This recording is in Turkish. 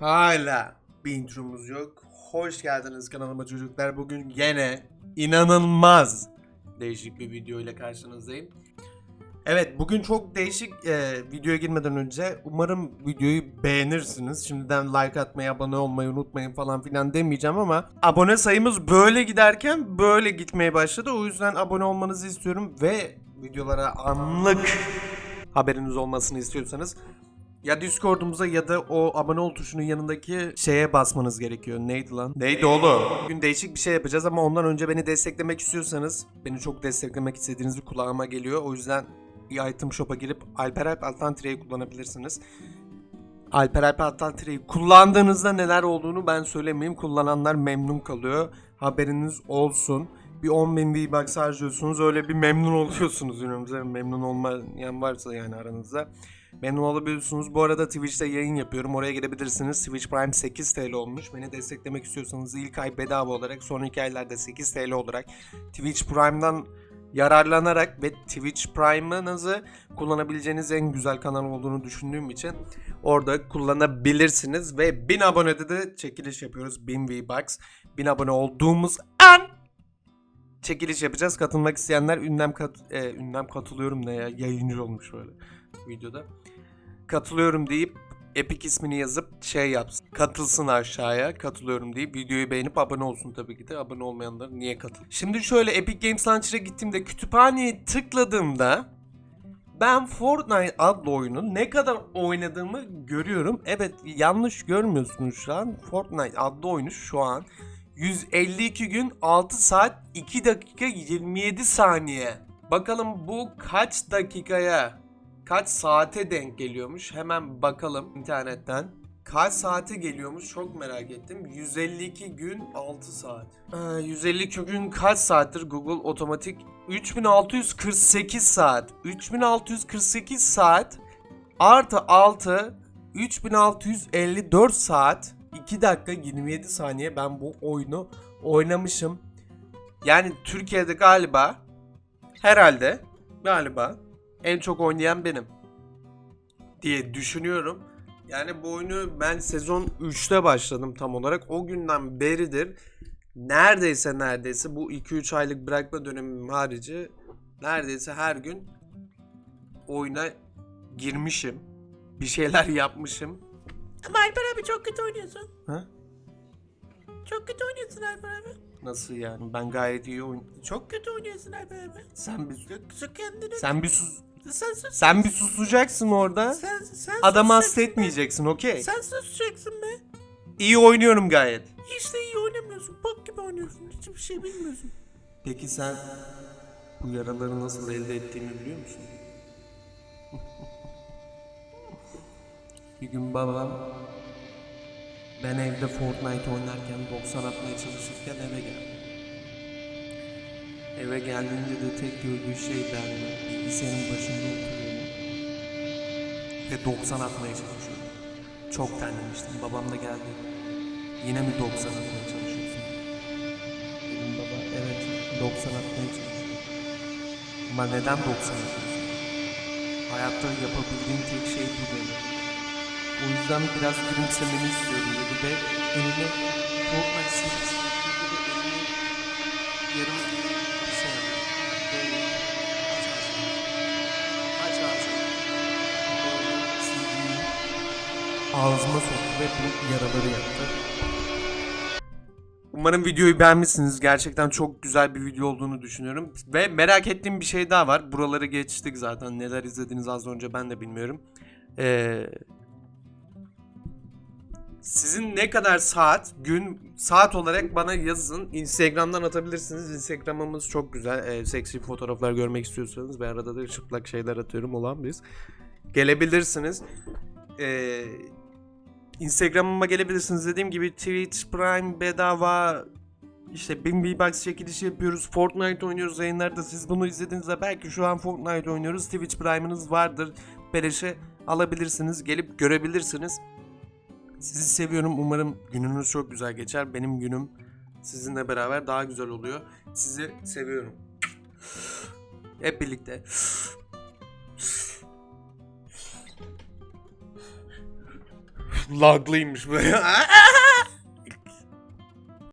Hala bir intromuz yok. Hoş geldiniz kanalıma çocuklar. Bugün gene inanılmaz değişik bir video ile karşınızdayım. Evet bugün çok değişik e, videoya girmeden önce umarım videoyu beğenirsiniz. Şimdiden like atmayı, abone olmayı unutmayın falan filan demeyeceğim ama abone sayımız böyle giderken böyle gitmeye başladı. O yüzden abone olmanızı istiyorum ve videolara anlık haberiniz olmasını istiyorsanız ya Discord'umuza ya da o abone ol tuşunun yanındaki şeye basmanız gerekiyor. Neydi lan? Neydi oğlum? Bugün değişik bir şey yapacağız ama ondan önce beni desteklemek istiyorsanız, beni çok desteklemek istediğinizi kulağıma geliyor. O yüzden item shop'a girip Alper Alp alttan tireyi kullanabilirsiniz. Alper Alp alttan tireyi kullandığınızda neler olduğunu ben söylemeyeyim. Kullananlar memnun kalıyor. Haberiniz olsun. Bir 10.000 V-Bucks harcıyorsunuz öyle bir memnun oluyorsunuz ürünümüze. Memnun olmayan varsa yani aranızda. Memnun olabiliyorsunuz. Bu arada Twitch'te yayın yapıyorum. Oraya girebilirsiniz. Twitch Prime 8 TL olmuş. Beni desteklemek istiyorsanız ilk ay bedava olarak, son iki aylarda 8 TL olarak Twitch Prime'dan yararlanarak ve Twitch Prime'ınızı kullanabileceğiniz en güzel kanal olduğunu düşündüğüm için orada kullanabilirsiniz ve 1000 abonede de çekiliş yapıyoruz. 1000 V-Bucks. 1000 abone olduğumuz çekiliş yapacağız. Katılmak isteyenler ünlem kat e, ünlem katılıyorum ne ya yayıncı olmuş böyle videoda. Katılıyorum deyip Epic ismini yazıp şey yapsın. Katılsın aşağıya. Katılıyorum deyip videoyu beğenip abone olsun tabii ki de. Abone olmayanlar niye katıl? Şimdi şöyle Epic Games Launcher'a gittiğimde kütüphaneye tıkladığımda ben Fortnite adlı oyunu ne kadar oynadığımı görüyorum. Evet yanlış görmüyorsunuz şu an. Fortnite adlı oyunu şu an 152 gün 6 saat 2 dakika 27 saniye. Bakalım bu kaç dakikaya kaç saate denk geliyormuş? Hemen bakalım internetten. Kaç saate geliyormuş çok merak ettim. 152 gün 6 saat. Ee, 152 gün kaç saattir Google otomatik 3648 saat. 3648 saat artı 6 3654 saat 2 dakika 27 saniye ben bu oyunu oynamışım. Yani Türkiye'de galiba herhalde galiba en çok oynayan benim diye düşünüyorum. Yani bu oyunu ben sezon 3'te başladım tam olarak. O günden beridir neredeyse neredeyse bu 2-3 aylık bırakma dönemim harici neredeyse her gün oyuna girmişim. Bir şeyler yapmışım. Ama Alper abi çok kötü oynuyorsun. Ha? Çok kötü oynuyorsun Alper abi. Nasıl yani? Ben gayet iyi oyun... Çok Kötü oynuyorsun Alper abi. sen bir Su kendini. sen bir sus sen sus. sen bir susacaksın orada. Sen, sen Adamı hasta susacaksın be. etmeyeceksin, okey? Sen susacaksın be. İyi oynuyorum gayet. Hiç de iyi oynamıyorsun. Bok gibi oynuyorsun. Hiçbir şey bilmiyorsun. Peki sen bu yaraları nasıl elde ettiğimi biliyor musun? Bir gün babam ben evde Fortnite oynarken 90 atmaya çalışırken eve geldi. Eve geldiğinde de tek gördüğü şey ben bilgisayarın başında oturuyorum ve 90 atmaya çalışıyorum. Çok terlemiştim. Babam da geldi. Yine mi 90 atmaya çalışıyorsun? Dedim baba evet 90 atmaya çalışıyorum. Ama neden 90 atıyorsun? Hayatta yapabildiğim tek şey bu dedi. O yüzden biraz gülümsemeni istiyorum dedi ve ve eline yarım bir şey yaptı. Böyle aç ağzını. Ağzıma soktu ve bu yaraları yaptı. Umarım videoyu beğenmişsiniz. Gerçekten çok güzel bir video olduğunu düşünüyorum. Ve merak ettiğim bir şey daha var. Buraları geçtik zaten. Neler izlediniz az önce ben de bilmiyorum. Ee, sizin ne kadar saat, gün, saat olarak bana yazın. Instagram'dan atabilirsiniz. Instagram'ımız çok güzel. Ee, seksi fotoğraflar görmek istiyorsanız. Ben arada da çıplak şeyler atıyorum olan biz. Gelebilirsiniz. Ee, Instagram'ıma gelebilirsiniz. Dediğim gibi Twitch Prime bedava işte 1000 V-Bucks çekilişi yapıyoruz. Fortnite oynuyoruz yayınlarda. Siz bunu izlediğinizde belki şu an Fortnite oynuyoruz. Twitch Prime'ınız vardır. Beleşe alabilirsiniz. Gelip görebilirsiniz. Sizi seviyorum. Umarım gününüz çok güzel geçer. Benim günüm sizinle beraber daha güzel oluyor. Sizi seviyorum. Hep birlikte. laglıymış böyle.